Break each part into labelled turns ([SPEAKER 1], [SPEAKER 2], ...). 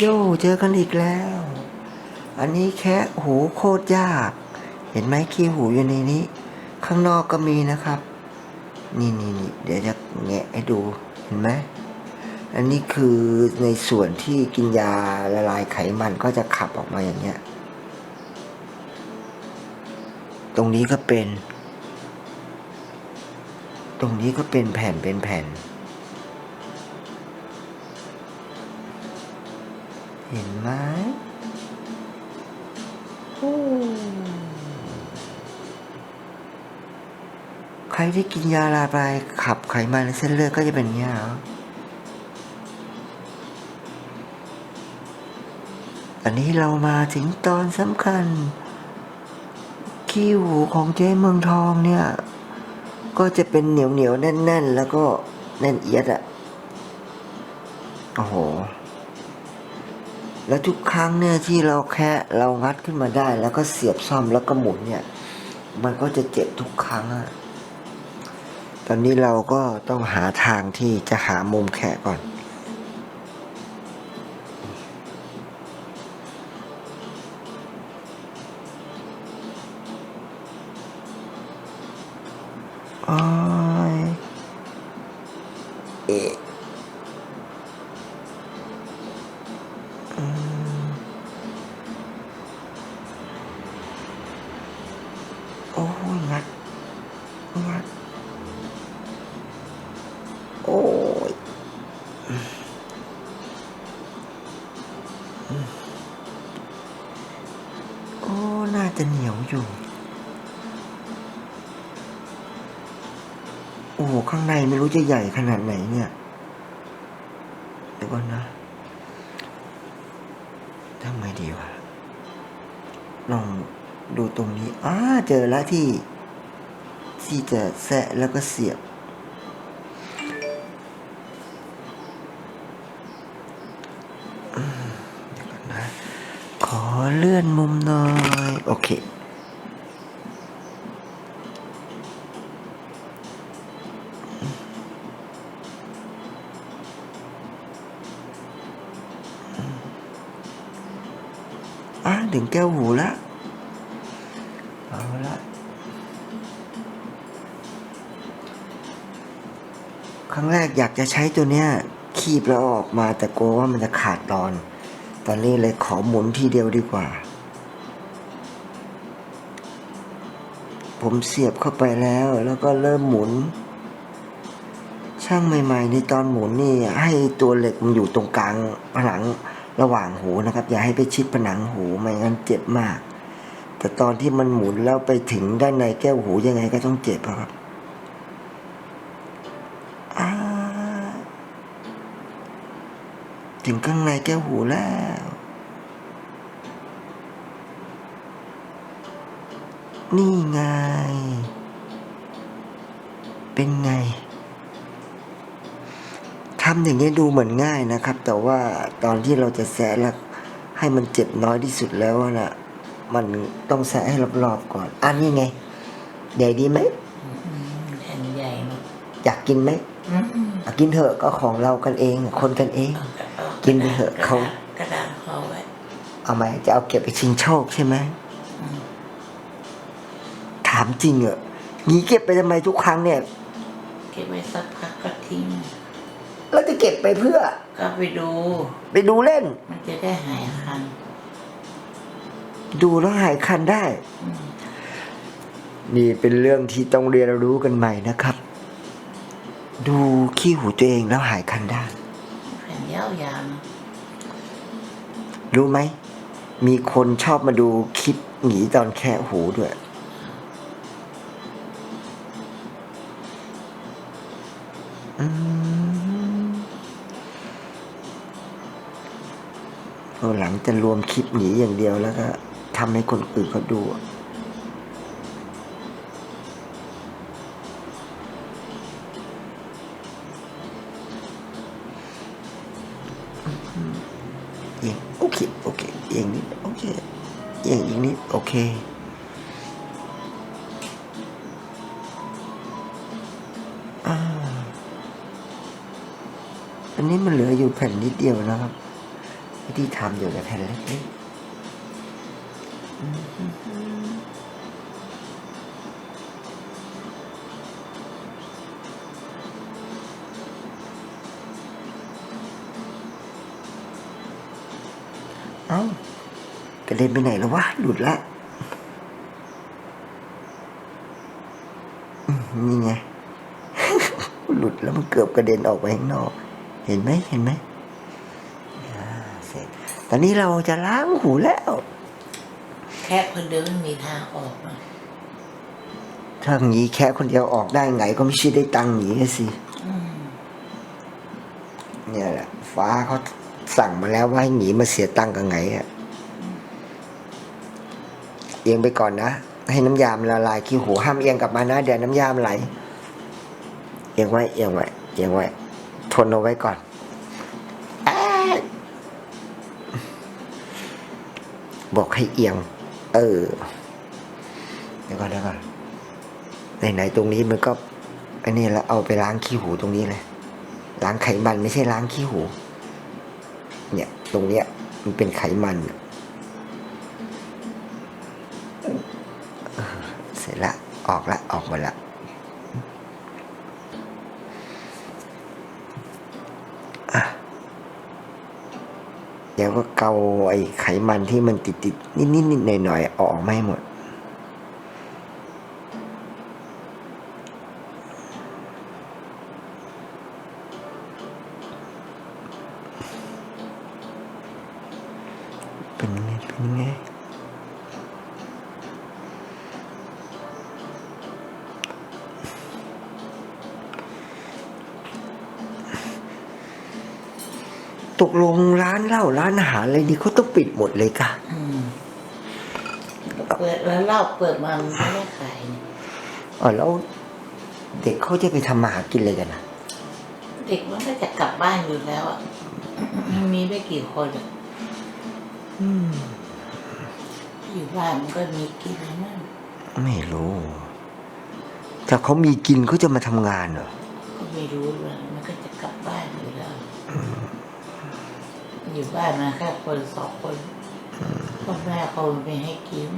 [SPEAKER 1] โย่เจอกันอีกแล้ว อันนี้แค่หูโคตรยาก เห็นไหมขี้หูอยู่ในนี้ ข้างนอกก็มีนะครับ นี่นี่นี่เดี๋ยวจะแงะให้ดูเห็นไหมอันนี้คือในส่วนที่กินยาละลายไขมันก็จะขับออกมาอย่างเงี้ย ตรงนี้ก็เป็น ตรงนี้ก็เป็นแผ่นเป็นแผ่น ห็นไหมโอ้ใครที่กินยาลาบายขับไขมันในเส้นเลือดก็จะเป็นอย่างเงี้ยเหรออันนี้เรามาถึงตอนสำคัญขี้หูของเจ๊เมืองทองเนี่ย ก็จะเป็นเหนียวเหนียวๆแน่น ๆ แล้วก็แน่นเอียดอะโอ้โห แล้วทุกครั้งเนี่ยที่เราแค่เรางัดขึ้นมาได้ แล้วก็เสียบซ่อมแล้วก็หมุนเนี่ย มันก็จะเจ็บทุกครั้งอะตอนนี้เราก็ต้องหาทางที่จะหามุมแขะก่อน น่าจะเหนียวอยู่ โอ้โหข้างในไม่รู้จะใหญ่ขนาดไหนเนี่ยเดี๋ยวก่อนนะทำไงดีวะลองดูตรงนี้อ้าเจอแล้วที่ ที่จะแซะแล้วก็เสียบเดี๋ยวก่อนนะขอเลื่อนมุมหน่อย เค อะถึงแก้วหูละเอาละครั้งแรกอยากจะใช้ตัวเนี้ย คีบแล้วออกมาแต่กลัวว่ามันจะขาดตอน ตอนนี้เลยขอหมุนทีเดียวดีกว่า ผมเสียบเข้าไปแล้ว แล้วก็เริ่มหมุน ช่างใหม่ๆ ในตอนหมุนนี่ให้ตัวเหล็กมันอยู่ตรงกลางผนังระหว่างหูนะครับ อย่าให้ไปชิดผนังหูไม่งั้นเจ็บมาก แต่ตอนที่มันหมุนแล้วไปถึงด้านในแก้วหูยังไงก็ต้องเจ็บอะครับถึงข้างในแก้วหูแล้ว นี่ไง เป็นไงทำอย่างนี้ยดูเหมือนง่ายนะครับ แต่ว่าตอนที่เราจะแซะแล้วให้มันเจ็บน้อยที่สุดแล้วนะมันต้องแซะให้รอบๆก่อน อันนี้ไง ใหญ่ดีไหม
[SPEAKER 2] แผ่นใหญ่เนอะ
[SPEAKER 1] อยากกินไหม
[SPEAKER 2] อืม
[SPEAKER 1] อะกินเถอะก็ของเรากันเอง คนกันเอง
[SPEAKER 2] เอา
[SPEAKER 1] กินไปเถอะเขา
[SPEAKER 2] กระดาษเขาไว้
[SPEAKER 1] เอาไหมจะเอาเก็บไปชิงโชคใช่ไหม
[SPEAKER 2] อืม
[SPEAKER 1] ถามจริงเหรองี้เก็บไปทำไมทุกครั้งเนี่ย
[SPEAKER 2] เก็บไว้สักพักก็ทิ้ง
[SPEAKER 1] เราจะเก็บไปเพื่อ
[SPEAKER 2] ก็ไปดู
[SPEAKER 1] ไปดูเล่น
[SPEAKER 2] มันจะได้หายคัน
[SPEAKER 1] ดูแล้วหายคันได้
[SPEAKER 2] อืม
[SPEAKER 1] นี่เป็นเรื่องที่ต้องเรียนรู้กันใหม่นะครับ ดูขี้หูตัวเองแล้วหายคันได้
[SPEAKER 2] แผ่นยาวๆเนอะ
[SPEAKER 1] รู้ไหม มีคนชอบมาดูคลิปหนีตอนแคะหูด้วย จะรวมคลิปหนีอย่างเดียวแล้วก็ทำให้คนอื่นเขาดูเอียงโอเค โอเคเอียงนิดโอเคเอียงอีกนิดโอเคอันนี้มันเหลืออยู่แผ่นนิดเดียวนะครับ วิธีทำอยู่กับแผ่นเล็กๆเอ้ากระเด็นไปไหนแล้ววะ หลุดละมนี่ไง หลุดแล้วมันเกือบกระเด็นออกไปข้างนอก เห็นไหมเห็นไหม ตอนนี้เราจะล้างหูแล้ว
[SPEAKER 2] แค่คนเดียวไม่มีทางออกนะ
[SPEAKER 1] ถ้างี้แค่คนเดียวออกได้ไงก็ไม่ใช่ได้ตังค์หนีสิ
[SPEAKER 2] อืม
[SPEAKER 1] เนี่ยแหละ ฟ้าเขาสั่งมาแล้วว่าให้หนีมาเสียตังค์กับไงอะเอียงไปก่อนนะ ให้น้ำยามนละลายขี้หูห้ามเอียงกลับมานะเดี๋ยวน้ำยามไหล เอียงไว้เอียงไว้เอียงไว้ ทนเอาไว้ก่อน บอกให้เอียง เออเดี๋ยวก่อนเดี๋ยวก่อนไหนๆตรงนี้มันก็อันนี้แล้วเอาไปล้างขี้หูตรงนี้เลยล้างไขมันไม่ใช่ล้างขี้หู เนี่ย ตรงเนี้ย มันเป็นไขมันเสร็จละออกละออกหมาละ แล้วก็เกาไอ้ไขมันที่มันติดๆนิดๆหน่อยๆออกไม่หมด ร้านเหล้าร้านอาหารอะไรนี่เขาต้องปิดหมดเลยค่ะ
[SPEAKER 2] อืมเปิดแล้วเหล้าเปิดมามันไม่ได้ขายนี่
[SPEAKER 1] อ๋อแล้วเด็กเขาจะไปทำมาหากินอะไรกันนะ
[SPEAKER 2] เด็กมันก็จะกลับบ้านอยู่แล้วอะมันมีไม่กี่คนอะอยู่บ้านมันก็มีกินนั่น
[SPEAKER 1] ไม่รู้ ถ้าเขามีกินเขาจะมาทำงานเหรอ
[SPEAKER 2] ก็ไม่รู้เลยมันก็จะกลับบ้าน อยู่บ้านมาแค่คนสองคนพ่อแม่เขาไม่ให้กิน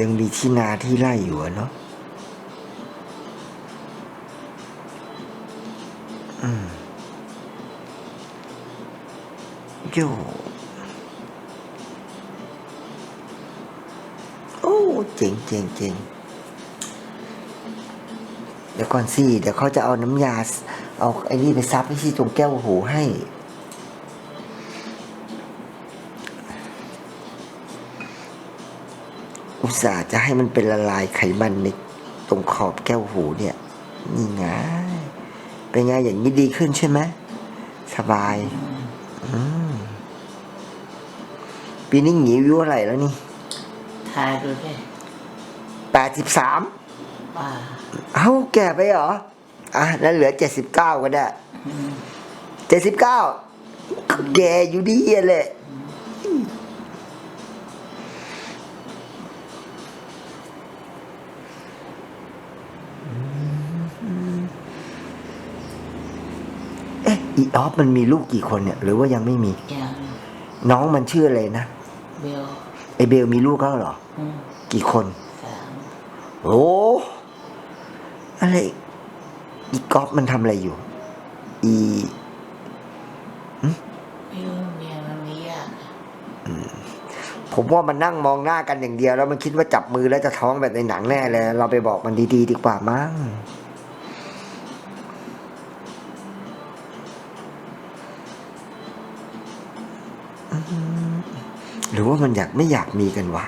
[SPEAKER 1] ยังมีที่นาที่ไร่อยู่อะเนาะอืมโยโอ้เจ๋งเจ๋งเจ๋งเดี๋ยวก่อนสิ เดี๋ยวเขาจะเอาน้ำยา เอาไอ้นี่ไปซับให้ที่ตรงแก้วหูให้ อุตส่าห์จะให้มันเป็นละลายไขมันในตรงขอบแก้วหูเนี่ย นี่ไงเป็นไงอย่างนี้ดีขึ้นใช่ไหมสบายอืมปีนี้หนีอายุอะไหรแล้วนี่
[SPEAKER 2] ทายดูดิ
[SPEAKER 1] แปดสิบสาม
[SPEAKER 2] ว่า
[SPEAKER 1] เอ้าแก่ไปเหรอ อะแล้วเหลือเจ็ดสิบเก้าก็ได้
[SPEAKER 2] อืม
[SPEAKER 1] เจ็ดสิบเก้าแก่อยู่ดีอะเลย เอ๊ะอีออฟมันมีลูกกี่คนเนี่ย หรือว่ายังไม่มี
[SPEAKER 2] อย่าง
[SPEAKER 1] น้องมันชื่ออะไรนะ
[SPEAKER 2] เบล
[SPEAKER 1] ไอเบลมีลูกแล้วเหรอ
[SPEAKER 2] อืม
[SPEAKER 1] กี่คน
[SPEAKER 2] สาม
[SPEAKER 1] โอ้อะไรอีก อฟมันทำอะไรอยู่ อี
[SPEAKER 2] ไม่รู้เมียมันไม่ยากอะ
[SPEAKER 1] ผมว่ามันนั่งมองหน้ากันอย่างเดียวแล้วมันคิดว่าจับมือแล้วจะท้องแบบในหนังแน่เลย เราไปบอกมันดีๆดีกว่ามั้งอืมหรือว่ามันอยากไม่อยากมีกันวะ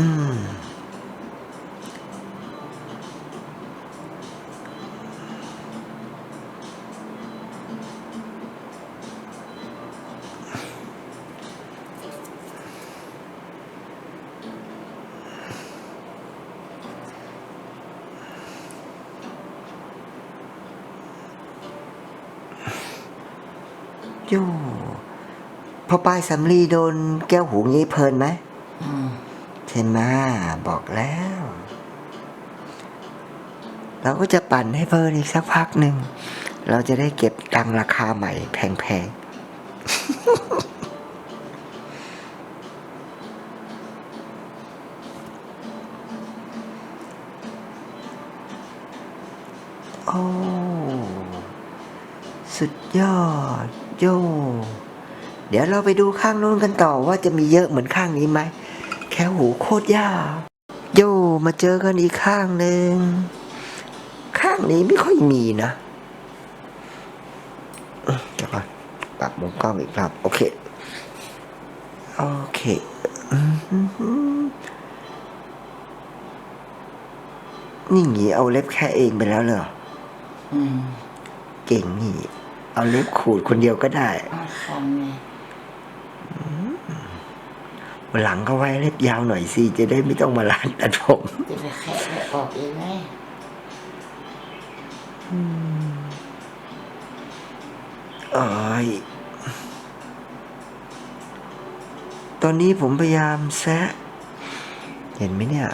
[SPEAKER 1] โย่พอปลายสำลีโดนแก้วหูงี้เพลินไหม เห็นไหมบอกแล้ว เราก็จะปั่นให้เพลินอีกสักพักหนึ่ง เราจะได้เก็บตังราคาใหม่แพงๆโอ้สุดยอด โย เดี๋ยวเราไปดูข้างนู้นกันต่อว่าจะมีเยอะเหมือนข้างนี้ไหม ค่หูโคตรยาก โยมาเจอกันอีกข้างหนึ่ง ข้างนี้ไม่ค่อยมีนะอืมเดี๋ยวก่อนปรับมุมกล้องอีกรอบโอเค โอเคอืมฮึ่มฮึ่มนี่หงีเอาเล็บแค่เองไปแล้วเหรอ
[SPEAKER 2] อืม
[SPEAKER 1] เก่งนี่ เอาเล็บขูดคนเดียวก็ได้
[SPEAKER 2] เอาคันไง
[SPEAKER 1] วันหลังก็ไว้เล็บยาวหน่อยสิจะได้ไม่ต้องมาร้านตัดผม
[SPEAKER 2] จะไปแคะให้ออกเองไหม
[SPEAKER 1] เอ้ยตอนนี้ผมพยายามแซะ เห็นไหมเนี่ย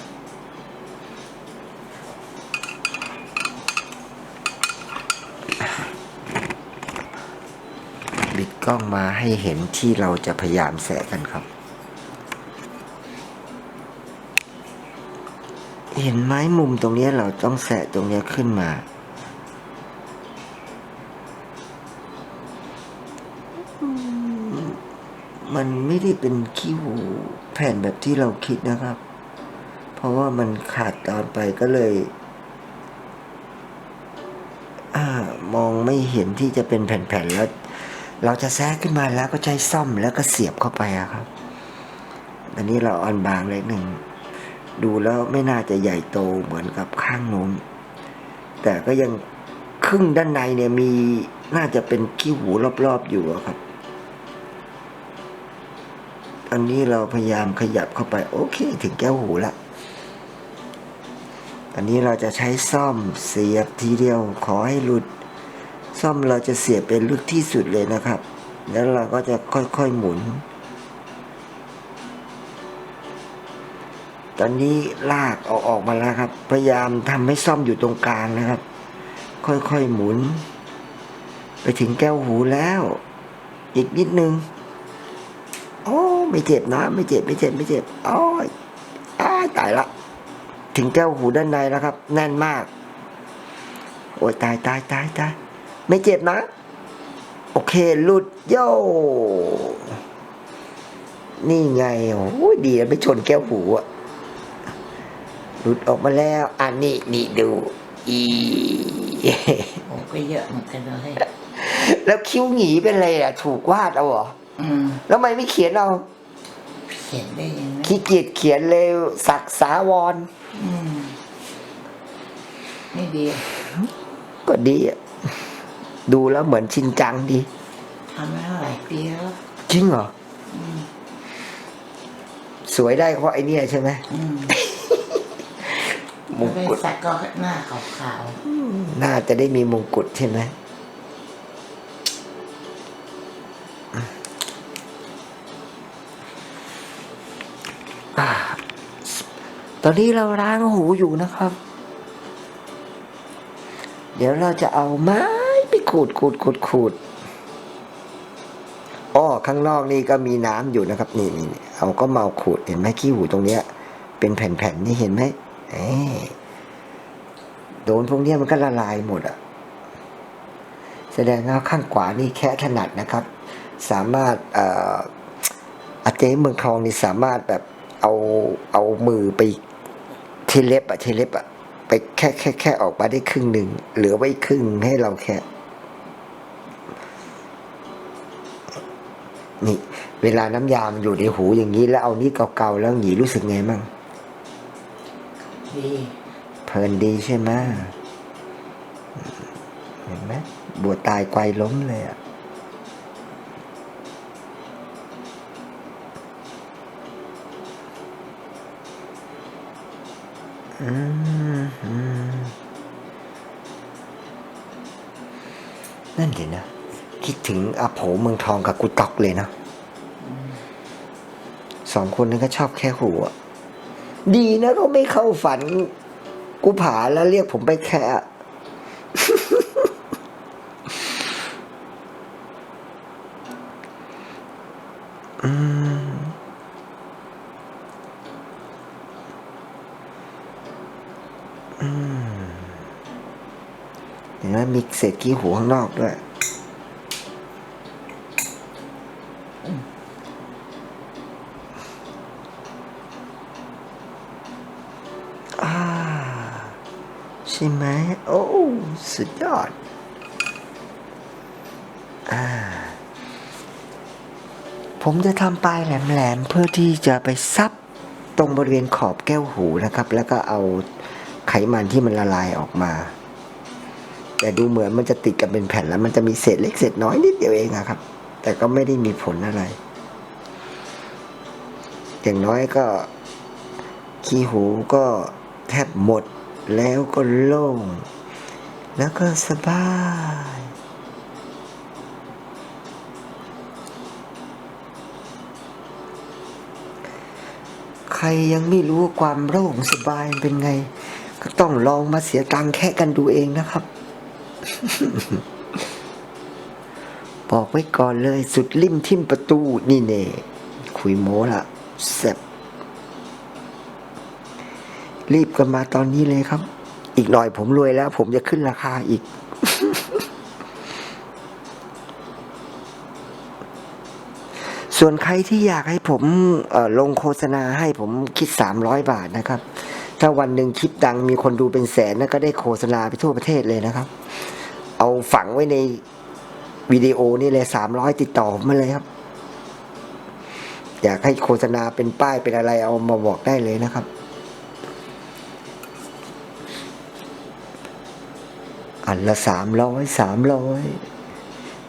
[SPEAKER 1] บิดกล้องมาให้เห็นที่เราจะพยายามแสะกันครับ เห็นไหมมุมตรงนี้เราต้องแสะตรงนี้ขึ้นมา มันไม่ได้เป็นขี้หูแผ่นแบบที่เราคิดนะครับ เพราะว่ามันขาดตอนไปก็เลยอมองไม่เห็นที่จะเป็นแผ่นๆแล้ว เราจะแซะขึ้นมาแล้วก็ใช้ซ่อมแล้วก็เสียบเข้าไปอะครับ อันนี้เราอ่อนบางเล็กหนึ่ง ดูแล้วไม่น่าจะใหญ่โตเหมือนกับข้างนู้น แต่ก็ยังครึ่งด้านในเนี่ยมีน่าจะเป็นขี้หูรอบๆอยู่ครับอันนี้เราพยายามขยับเข้าไป โอเค ถึงแก้วหูละ อันนี้เราจะใช้ซ่อมเสียบทีเดียวขอให้หลุด ซ่อมเราจะเสียบเป็นลึกที่สุดเลยนะครับ แล้วเราก็จะค่อยๆหมุน ตอนนี้ลากเอาออกมาแล้วครับ พยายามทำให้ซ่อมอยู่ตรงกลางนะครับ ค่อยๆหมุน ไปถึงแก้วหูแล้ว อีกนิดนึง โอ้ไม่เจ็บนะไม่เจ็บไม่เจ็บไม่เจ็บโอ้ยอายตายละ ถึงแก้วหูด้านในแล้วครับ แน่นมาก โอ้ยตายตายตายตายไม่เจ็บนะ โอเคหลุดโย่นี่ไงโอ้ยดีไม่ชนแก้วหูอะ หลุดออกมาแล้ว อันนี้นี่ดู อี
[SPEAKER 2] โอ้ก็เยอะเหมือนกันเลย
[SPEAKER 1] แล้วคิ้วหงีเป็นอะไรอะ ถูกวาดเอาเหรอ
[SPEAKER 2] อืม
[SPEAKER 1] แล้วทำไมไม่เขียนเอา
[SPEAKER 2] เขียนได้ยังไง
[SPEAKER 1] ขี้เกียจเขียนเลยสักษาวร
[SPEAKER 2] อืมไม่ดี
[SPEAKER 1] ก็ดีอะดูแล้วเหมือนชินจังดี
[SPEAKER 2] ทำมาหลายปีแล้ว
[SPEAKER 1] จริงเหรอสวยได้เพราะไอเนี่ยใช่ไหม
[SPEAKER 2] อืม
[SPEAKER 1] มง
[SPEAKER 2] ไป
[SPEAKER 1] กุฎ
[SPEAKER 2] สักก็หน้าขาว
[SPEAKER 1] น่าจะได้มีมงกุฎใช่ไหมอ่าตอนนี้เราล้างหูอยู่นะครับ เดี๋ยวเราจะเอาไม้ไปขูดขูดขูดขูดอ้อข้างนอกนี่ก็มีน้ำอยู่นะครับนี่นี่นี่เอาก็เมาขูดเห็นไหมขี้หูตรงเนี้ย เป็นแผ่นๆนี่เห็นไหมเอ้ โดนพวกนี้มันก็ละลายหมดอะแสดงว่าข้างขวานี่แค่ถนัดนะครับ สามารถเอ่ออาเจ๊เมืองทองนี่สามารถแบบเอาเอามือไปเทเล็บอะเทเล็บอะไปแค่แค่แค่ออกมาได้ครึ่งหนึ่งเหลือไว้ครึ่งให้เราแค่นี่เวลาน้ำยามนอยู่ในหูอย่างนี้แล้วเอานี้เกาๆแล้วหงีรู้สึกไงมั่ง
[SPEAKER 2] ดี
[SPEAKER 1] เพลินดีใช่ไหมเห็นไหมบัวตายไกวล้มเลยอะอืมอืมนั่นดินะ คิดถึงอาโผเมืองทองกับกุตอกเลยนะสองคนนั้นก็ชอบแค่หูอะ ดีนะก็ไม่เข้าฝัน กูผาแล้วเรียกผมไปแค่อืมอืมเห็นไหมมีเศษกี้หูข้างนอกด้วย ใช่ไหมโอ้สุดยอด อ่า ผมจะทำปลายแหลมๆ เพื่อที่จะไปซับตรงบริเวณขอบแก้วหูนะครับ แล้วก็เอาไขมันที่มันละลายออกมา แต่ดูเหมือนมันจะติดกันเป็นแผ่นแล้ว มันจะมีเศษเล็กเศษน้อยนิดเดียวเองอะครับ แต่ก็ไม่ได้มีผลอะไร อย่างน้อยก็ขี้หูก็แทบหมด แล้วก็โล่ง แล้วก็สบาย ใครยังไม่รู้ว่าความโล่งสบายเป็นไง ก็ต้องลองมาเสียตังค์แค่กันดูเองนะครับ บอกไว้ก่อนเลยสุดริมทิมประตูนี่เน่คุยโม้ละแซ่บ รีบกันมาตอนนี้เลยครับ อีกหน่อยผมรวยแล้ว ผมจะขึ้นราคาอีก ส่วนใครที่อยากให้ผมลงโฆษณาให้ผมคิด 300 บาทนะครับ ถ้าวันหนึ่งคลิปดังมีคนดูเป็นแสนนะก็ได้โฆษณาไปทั่วประเทศเลยนะครับ เอาฝังไว้ในวิดีโอนี่เลย300ติดต่อมาเลยครับ อยากให้โฆษณาเป็นป้ายเป็นอะไรเอามาบอกได้เลยนะครับ นละสามร้อยสามร้อย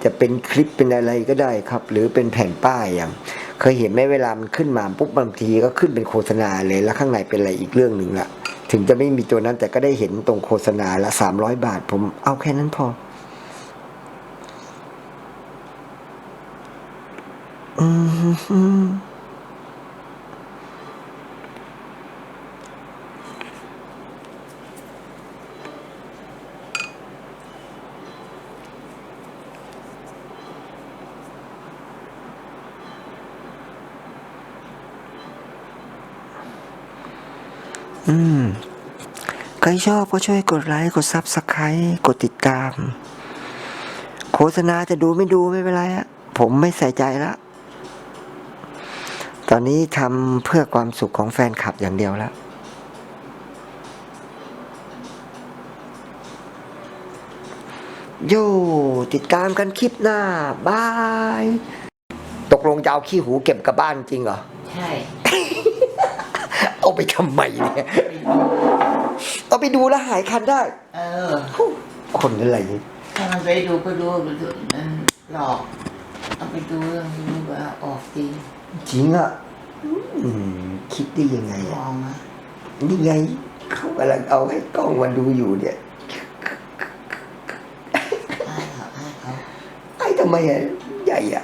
[SPEAKER 1] จะเป็นคลิปเป็นอะไรก็ได้ครับ หรือเป็นแผ่นป้ายอย่าง เคยเห็นไหมเวลามันขึ้นมาปุ๊บบางทีก็ขึ้นเป็นโฆษณาเลยแล้วข้างในเป็นอะไรอีกเรื่องหนึ่งละถึงจะไม่มีตัวนั้นแต่ก็ได้เห็นตรงโฆษณาละสามร้อยบาท ผมเอาแค่นั้นพออืม อืม ใครชอบก็ช่วยกดไลค์ กดซับสไครต์กดติดตาม โฆษณาจะดูไม่ดูไม่เป็นไรอะผมไม่ใส่ใจละ ตอนนี้ทำเพื่อความสุขของแฟนคลับอย่างเดียวแล้วโย่ติดตามกันคลิปหน้า บาย ตกลงจะเอาขี้หูเก็บกลับบ้านจริงเหรอ
[SPEAKER 2] ใช่
[SPEAKER 1] เอาไปทำไมเนี่ย เอาไปดูแล้วหายคันได้
[SPEAKER 2] เออ
[SPEAKER 1] คนอะไร
[SPEAKER 2] ถ้ามันไปดูก็ดูมันหลอก เอาไปดูเรื่องนี้ว่าออกจริง
[SPEAKER 1] จริงอะอืมคิดได้ยังไง
[SPEAKER 2] ม
[SPEAKER 1] อะ
[SPEAKER 2] องมา
[SPEAKER 1] นี่ไงเขากำลังเอาให้กล้องมาดูอยู่เนี่ย
[SPEAKER 2] ให้เขาให้เขา
[SPEAKER 1] ไอ้ทำไมอะใหญ่อะ